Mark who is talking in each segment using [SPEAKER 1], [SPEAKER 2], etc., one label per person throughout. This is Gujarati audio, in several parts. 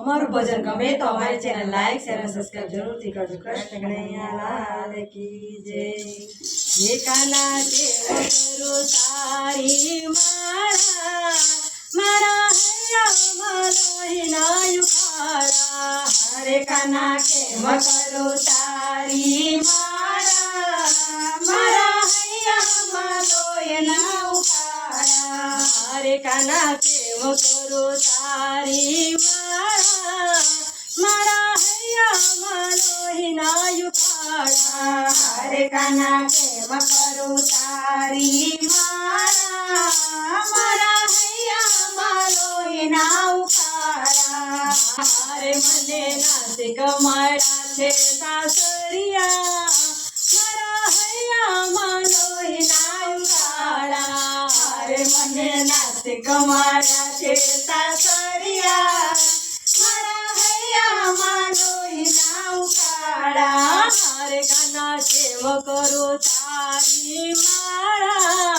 [SPEAKER 1] અમારું ભજન ગમે તો અમારી ચેનલ લાઈક શેર અને જરૂરથી કરજો. કૃષ્ણ કનૈયા લાલ કી જય. હે કાના કેવો કરો તારી માળા. મારા હૈયા મારા નાયુ યુખાડા હરે કાના કેમ કરું તારી માળા. મારા હૈયામાં લોહીના ઉખાડા હરે કાના કેમ કરું તારી માળા. હૈયામાં લોહીના યુખાડા હરે કાના કેમ કરું તારી માળા મારા હૈયામાં લોહીના ઉખાડા હારે મને નાસે કમાડા છે સાસરિયા મારા હૈયામાં લોહીના ઉખાડા હારે મને નાસે કમાડા છે ગાના કેમ કરું તારી મારા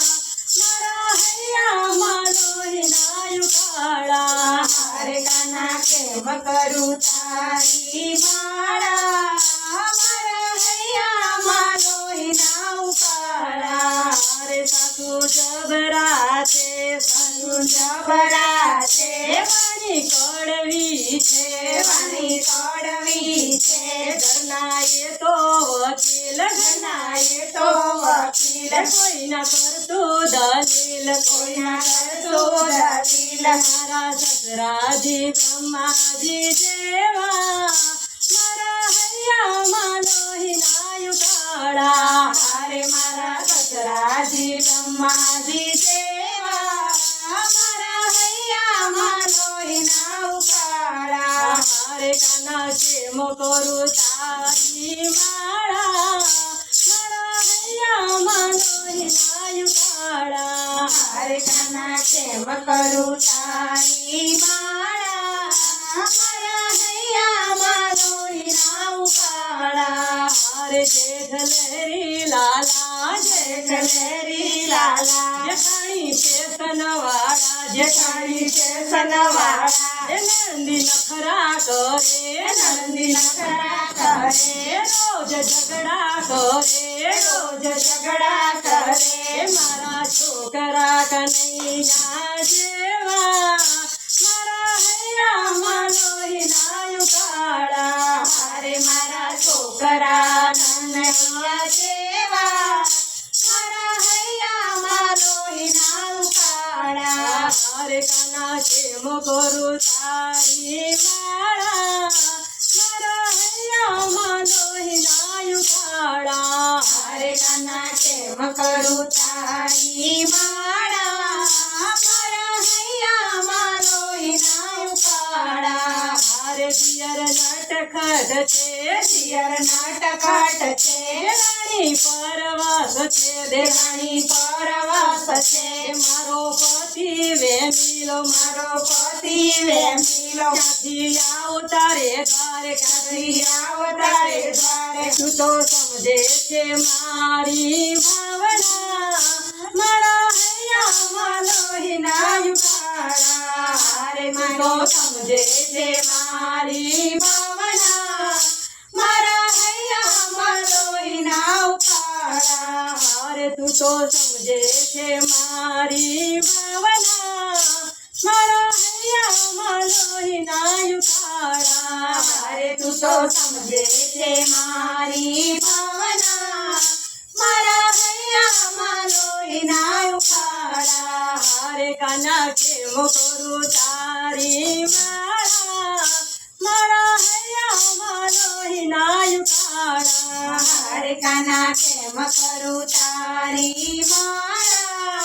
[SPEAKER 1] મારા હૈયામાં લોહીના ઉખાડા હારે ગાના સેવ કરું તારી વકીલ ઘરના એ તો વકીલ કોઈ ના કરતું દલીલ કોઈ ના કરતું દલીલ મારા સસરાજી બ્રહ્માજી જેવા મારા હૈયામાં હારે કાના કેમ કરું તારી માળા મારા હૈયામાં લોહીના ઉકાળા હારે કાના કેમ કરું તારી માળા મારા હૈયામાં લોહીના ઉકાળા હારે જેઠલેરી લાલા જેઠલેરી લાલા. જેઠાણી સ્ટેશનવાળા જેઠાણી સ્ટેશનવાળા એ નંદી નખરા કરે. નંદી નખરા કરે. રોજ ઝઘડા કરે. રોજ ઝઘડા કરે. મારા છોકરા કનૈયા જેવા. ઉકાળા હારે કાના કેમ કરું તારી માળા. મારા હૈયામાં લોહીના ઉકાળા હારે કાના કેમ કરું તારી માળા. મારા હૈયામાં લોહીના ઉકાળા હારે દિયર નટખટ છે દિયર નટખટ છે રાણી પરવાસ છે દેરાણી પરવાસ છે. મારો પતિ વેમીલો મારો પતિ વેમીલો ક્યાંથી આવો તારે ક્યાંથી આવો તારે તું તો સમજે છે મારી ભાવના. મારા હૈયા માલો હિના યુકારા તું તો સમજે છે હારે તું તો સમજે છે મારી ભાવના. મારા હૈયામાં લોહીના ઉકાળા હારે તું તો સમજે છે મારી ભાવના. મારા હૈયામાં લોહીના ઉકાળા હારે કાના કેમ કરું તારી મારા મારા હૈયામાં લોહીના હારે કાના કેમ કરું તારી માળા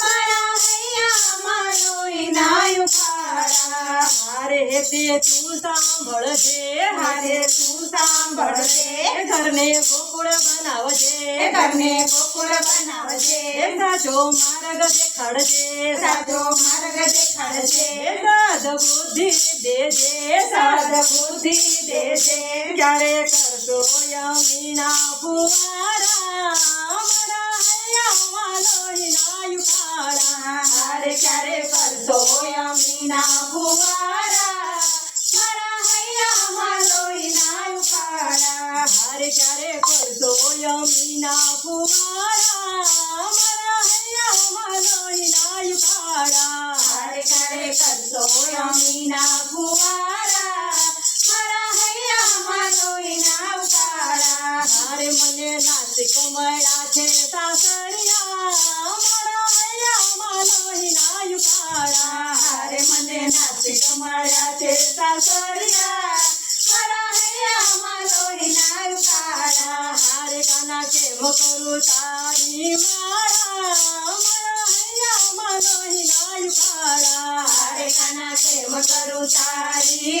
[SPEAKER 1] મારા હૈયામાં લોહીના મારા હારે તે તું સાંભળજે હારે તું સાંભળજે. ઘરને ગોકુળ બનાવજે. ઘરને ગોકુળ બનાવજે. સાચો માર્ગ દેખાડજે. સાચો માર્ગ દેખાડજે. સાદ બુદ્ધિ દેજે. સાદ બુદ્ધિ દેજે. ક્યારે કરશો યમીના ફુવારા? हर करे पर सोया मीना फुवारा मरा हैया मलोई नाय उखाड़ा हर करे पर सोया मीना फुवारा मरा हैया मलोई नाय उखाड़ा
[SPEAKER 2] हर करे पर सोया मीना फुवारा मरा हैया मलोई ना उखाड़ा
[SPEAKER 1] हर मले ना નાસિક મળ્યા છે સાસરિયા મારા હૈયામાં લોહીના કાળા હારે મને નાસિક મળ્યા છે સાસરિયા મારા હૈયામાં લોહીના કાળા હારે કાના કેમ કરું તારી મારા મારા હૈયામાં લોહીના કાળા હારે કાના કેમ કરું તારી